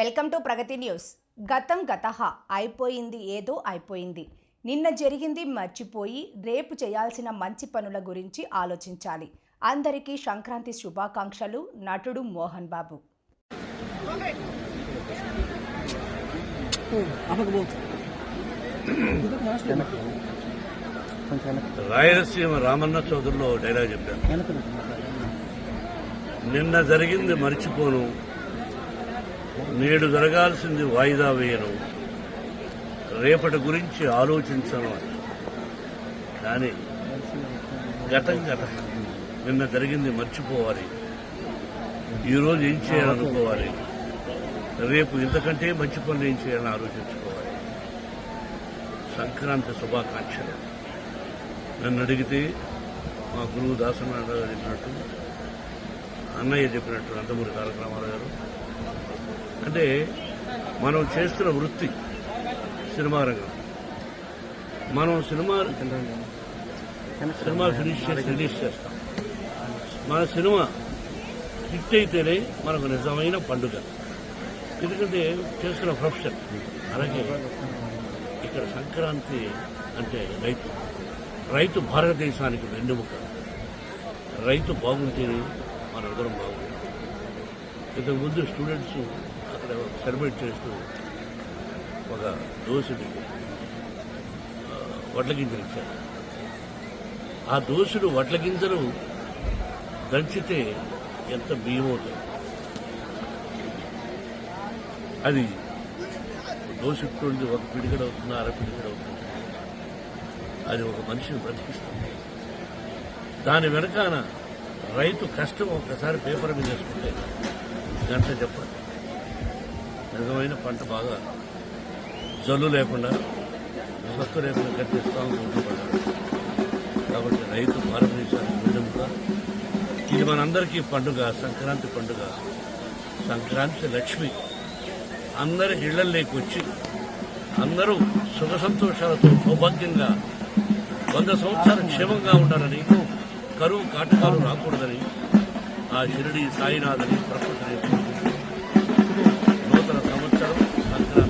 Welcome to Pragathi news. గతం గతహ అయిపోయింది ఏదో అయిపోయింది. నిన్న జరిగింది మర్చిపోయి రేపు చేయాల్సిన మంచి పనుల గురించి ఆలోచించాలి. అందరికీ సంక్రాంతి శుభాకాంక్షలు నటుడు మోహన్ బాబు. రాయలసీమ రామన్న చౌదరిలో డైలాగ్ చెప్పాను. నిన్న జరిగింది మర్చిపోను. నేడు జరగాల్సింది వాయిదా వేయను రేపటి గురించి ఆలోచించను కానీ గతం గతం నిన్న జరిగింది మర్చిపోవాలి. ఈరోజు ఏం చేయాలనుకోవాలి? రేపు ఇంతకంటే మంచి పనులు ఏం చేయాలని ఆలోచించుకోవాలి. సంక్రాంతి శుభాకాంక్షలు. నన్ను అడిగితే మా గురువు దాసనారాయణ గారు చెప్పినట్టు అన్నయ్య చెప్పినట్టు నందమూరి తారక రామారావు గారు అంటే మనం చేస్తున్న వృత్తి సినిమా రంగం. మనం సినిమా సినిమా ఫినిష్ చేసి రిలీజ్ చేస్తాం. మన సినిమా హిట్ అయితేనే మనకు నిజమైన పండుగ. ఎందుకంటే చేస్తున్న ప్రొఫెషన్. అలాగే ఇక్కడ సంక్రాంతి అంటే రైతు. రైతు భారతదేశానికి వెన్నుముక. రైతు బాగుంటేనే మనందరం బాగుంటుంది ఇంతకుముందు స్టూడెంట్స్ సెలబ్రేట్ చేస్తూ ఒక దోశని వడ్ల గింజలు ఇచ్చారు. ఆ దోశలు వడ్ల గింజలు దంచితే ఎంత బియ్యం అవుతుంది? అది దోశ ఒక పిడికడ అవుతుంది అర పిడికడ అవుతుంది? అది ఒక మనిషిని బ్రతికిస్తుంది. దాని వెనకాన రైతు కష్టం ఒకసారి పేపర్ మీద వేసుకుంటే గంట చెప్పండి నిజమైన పంట బాగా జల్లు లేకుండా సత్తు లేకుండా కట్టిస్తాం పడ్డాడు కాబట్టి రైతు భారతదేశానికి వెన్నెముక ఇది మనందరికీ పండుగ సంక్రాంతి పండుగ సంక్రాంతి లక్ష్మి. అందరి ఇళ్ళలోకి వచ్చి అందరూ సుఖ సంతోషాలతో సౌభాగ్యంగా వంద సంవత్సరాలు క్షేమంగా ఉండాలని కరువు కాటకాలు రాకూడదని ఆ షిరిడి సాయినాథని ప్రకృతిని Uh,